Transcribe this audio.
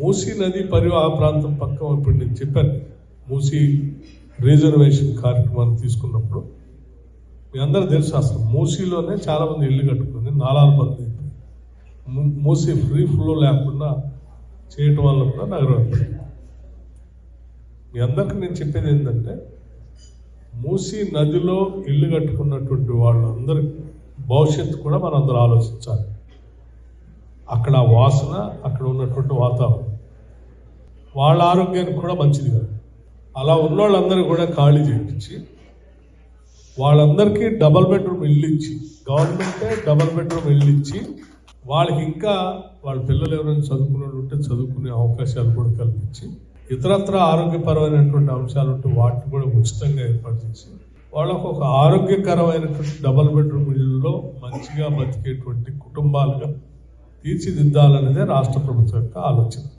మూసీ నది పరివాహ ప్రాంతం పక్క ఇప్పుడు నేను చెప్పాను. మూసీ రిజర్వేషన్ కార్యక్రమాన్ని తీసుకున్నప్పుడు మీ అందరూ తెలుసు అసలు మూసీలోనే చాలామంది ఇల్లు కట్టుకుంది నాలాలు బంద్ మూసీ ఫ్రీ ఫ్లో లేకుండా చేయటం వల్ల కూడా నగరం మీ అందరికీ నేను చెప్పేది ఏంటంటే మూసీ నదిలో ఇల్లు కట్టుకున్నటువంటి వాళ్ళందరి భవిష్యత్తు కూడా మనందరూ ఆలోచించాలి. అక్కడ వాసన అక్కడ ఉన్నటువంటి వాతావరణం. వాళ్ళ ఆరోగ్యానికి కూడా మంచిది కాదు. అలా ఉన్నోళ్ళందరూ కూడా ఖాళీ చేయించి వాళ్ళందరికీ డబల్ బెడ్రూమ్ ఇల్లు ఇచ్చి గవర్నమెంటే డబల్ బెడ్రూమ్ ఇల్లు ఇచ్చి వాళ్ళకి ఇంకా వాళ్ళ పిల్లలు ఎవరైనా చదువుకునే ఉంటే చదువుకునే అవకాశాలు కూడా కల్పించి ఇతరత్ర ఆరోగ్యపరమైనటువంటి అంశాలు ఉంటే వాటిని కూడా ఉచితంగా ఏర్పాటు చేసి వాళ్ళకు ఒక ఆరోగ్యకరమైనటువంటి డబల్ బెడ్రూమ్ ఇళ్ళలో మంచిగా బతికేటువంటి కుటుంబాలుగా తీర్చిదిద్దాలనేదే రాష్ట్ర ప్రభుత్వం యొక్క ఆలోచన.